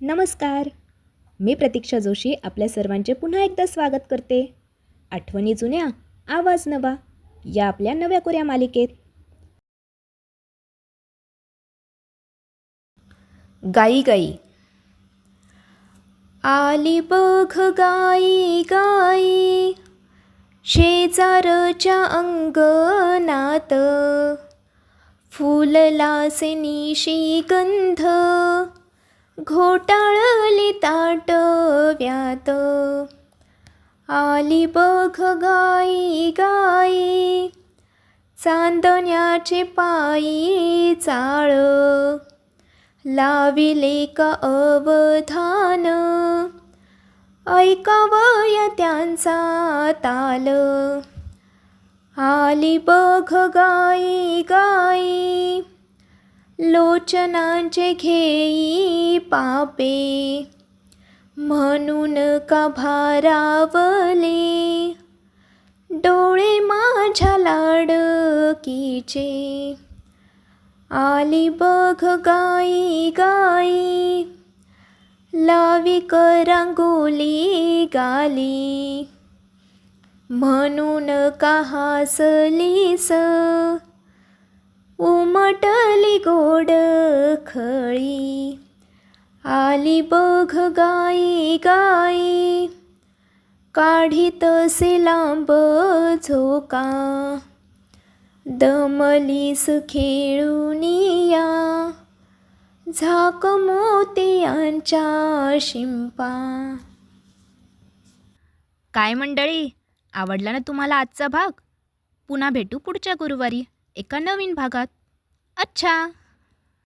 नमस्कार. मी प्रतीक्षा जोशी आपल्या सर्वांचे पुन्हा एकदा स्वागत करते. आठवणी जुन्या आवाज नवा या आपल्या नव्या कोऱ्या मालिकेत. गाई गाई. आली बघ गाई गाई. शेजारच्या अंगणात. फुललासे निशी गंध. घोटाळली ताटव्यात आली बघ गाई गाई चांदण्याचे पायी चाळ. लाविले का अवधान? ऐकावया त्यांचा ताल. आली बघ गाई गाई लोचनांचे घेई पापे म्हणून का भारावले डोळे माझ्या लाडकीचे आली बघ गाई गाई लावी करांगोली गाली म्हणून का हासलीस? वाटली गोड खळी. आली बघ गाई गाई. काढीतसे लांब झोका. दमलीस खेळून या. झाक मोतियांच्या शिंपा. काय मंडळी आवडला ना तुम्हाला आजचा भाग? पुन्हा भेटू पुढच्या गुरुवारी एका नवीन भागात. अच्छा.